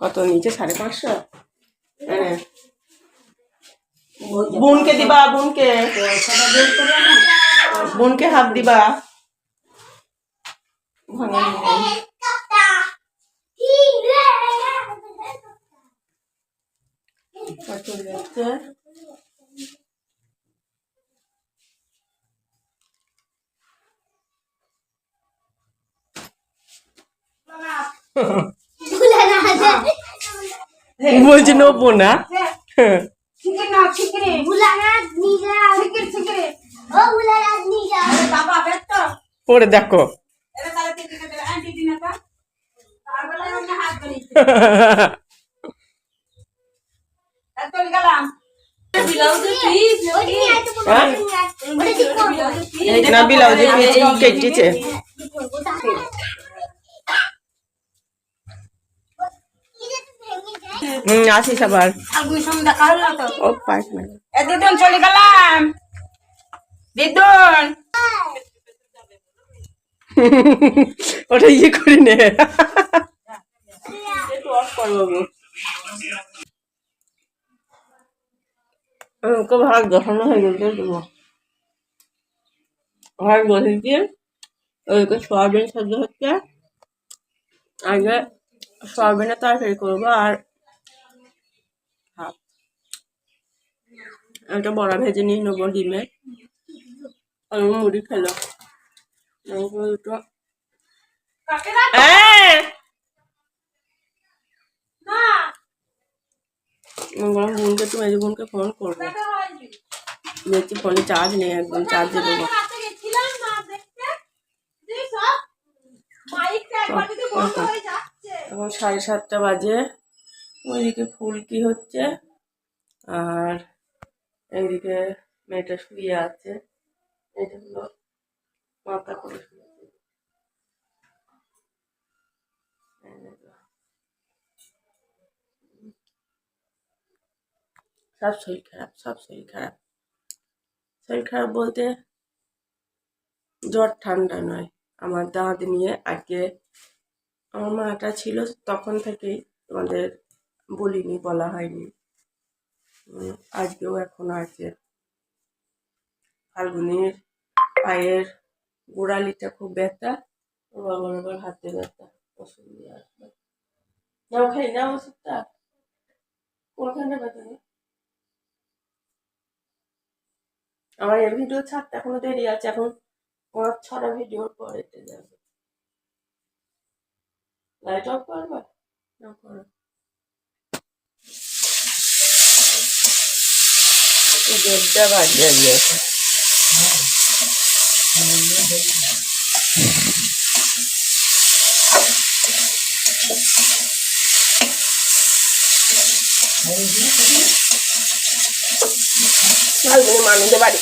কত নিচে সাড়ে পাঁচশো? হ্যাঁ। বোনকে দিবা বোনকে। বোনকে হাত দিবা। ভাঙা যাও। বাবা ব্যস্ত। পরে দেখো। এরা তাহলে তিন দিনে দিলে আন্টি দিনে তা তারপরে অন্য হাত ধরি তাই চলে গেলাম ব্লাউজে পিস ওই নিয়ে আয় তো হ্যাঁ? ওটা ঠিক করব না ব্লাউজে পিস কেটেছে কি করব তাহলে কি যে তুমি ভেঙে যায় হুম আসিস আবার। ও না। দিদুন চলে গেলাম। দিদুন ওটা ইয়ে করি নে। ওকে ভাগ হয়ে গেছে দেবো ভাগ বসেছি ওইকে সয়াবিন হচ্ছে। আগে সয়াবিনের তরকারি করব আর একটা বড়া ভেজে নিয়ে নেব ডিমের আর মুড়ি খেলো। বললাম, বোনকে এই বোনকে ফোন চার্জ নেই, একদম চার্জে দেবো। সাড়ে সাতটা বাজে। ওইদিকে ফুল কি হচ্ছে? আর এইদিকে মেয়েটা শুয়ে আছে। এটা হলো মাথা করে সব শরীর খারাপ, সব শরীর খারাপ। শরীর খারাপ বলতে জ্বর ঠান্ডা নয়। আমার দাঁত নিয়ে আগে আমার মাটা ছিল, তখন থেকেই তোমাদের বলিনি, বলা হয়নি। আজকেও এখন আছে। ফাল্গুনির পায়ের গোড়ালিটা খুব ব্যথা ও বাবার আবার হাতে ব্যথা, ওষুধ নিয়ে আসবে। নাও খাই না ওষুধটা। কোনখানে ব্যথা আমার এর ভিডিও ছাড়তে এখনও দেরি আছে, এখন পাঁচ ছটা ভিডিওর পরে যাবে। লাইট অফ করবা? না করো। দেড়টা বাজে গিয়েছে ফাল্গুনি মানুষের বাড়ি।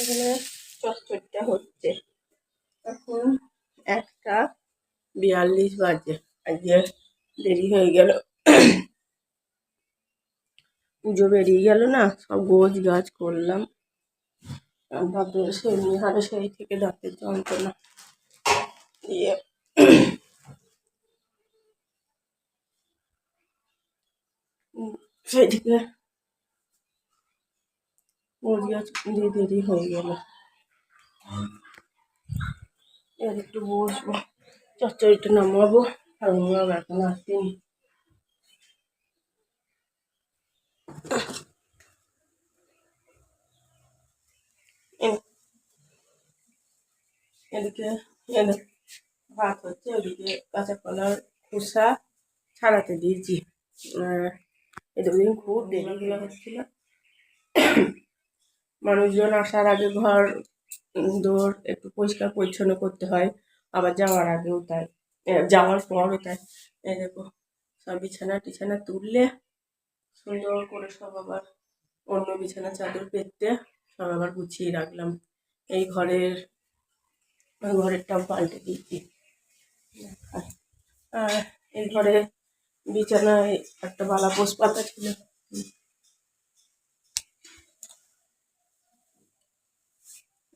এখানে চচ্চড়িটা হচ্ছে। এখন একটা বিয়াল্লিশ বাজে আজকে দেরি হয়ে গেল পুজো বেরিয়ে গেল না সব গোছ গাছ করলাম দাঁতের সেই হারে সেই থেকে দাঁতের যন্ত্রণা দিয়ে উম, সেইদিকে গোছ গাছ দিয়ে দেরি হয়ে গেল এর একটু বসবো। চচ্চড়িটা নামাবো আর ওনার এখন আসেনি। এদিকে ভাত হচ্ছে, ওদিকে কাঁচা কলার খোসা ছাড়াতে দিয়েছি। দুদিন খুব দেরিগুলো হচ্ছিল। মানুষজন আসার আগে ঘর দৌড়, একটু পরিষ্কার পরিচ্ছন্ন করতে হয়। আবার যাওয়ার আগেও তাই। যাওয়ার পরও তাই। দেখো, সব বিছানা টিছানা তুললে সুন্দর করে সব আবার অন্য বিছানা চাদর পেতে সব আবার গুছিয়ে রাখলাম। এই ঘরের ঘরেরটাও পাল্টে আর এই ঘরে বিছানায় একটা বালা পোষ পাতা ছিল।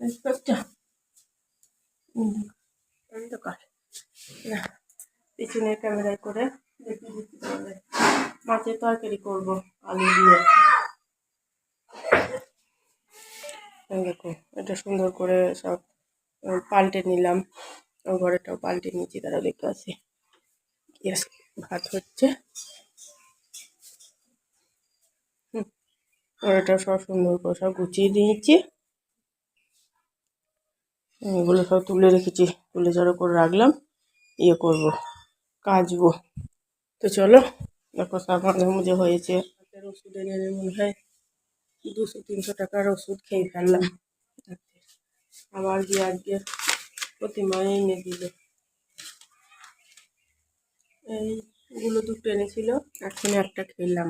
ইন্সপেক্টর অন্ধকার না পিছনের ক্যামেরায় করে দেখি দেখি করে মাছের তরকারি করব, আলু দিয়ে। দেখো, এটা সুন্দর করে সব পাল্টে নিলাম। ও ঘরেটাও পাল্টে নিয়েছি তারা দেখে আছে। ইয়েস ভাত হচ্ছে। হুম ঘরেটা সব সুন্দর করে সব গুছিয়ে দিয়েছি। এগুলো সব তুলে রেখেছি। তুলে জড়ো করে রাখলাম। ইয়ে করব, কাচবো। তো চলো, দেখো সব মাঝে হয়েছে। ওষুধ এনে এনে মনে হয় দুশো, তিনশো টাকার ওষুধ খেয়ে ফেললাম। আবার গিয়ে আজকে প্রতিমা এনে দিল। এইগুলো দুটো এনেছিল এখন একটা খেলাম।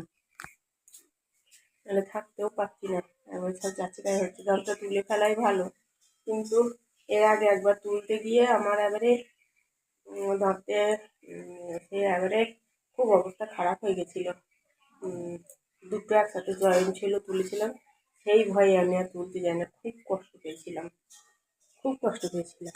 তাহলে থাকতেও পারছি না। এবার সব যাচ্ছে তাই হচ্ছে, জলটা তুলে ফেলাই ভালো। কিন্তু এর আগে একবার তুলতে গিয়ে আমার এবারে ধরতে দাঁতে সে এবারে খুব অবস্থা খারাপ হয়ে গেছিল। দুটো একসাথে জয়েন্ট ছিল, তুলেছিলাম। সেই ভয়ে আমি আর তুলতে যাই না, খুব কষ্ট পেয়েছিলাম। খুব কষ্ট পেয়েছিলাম।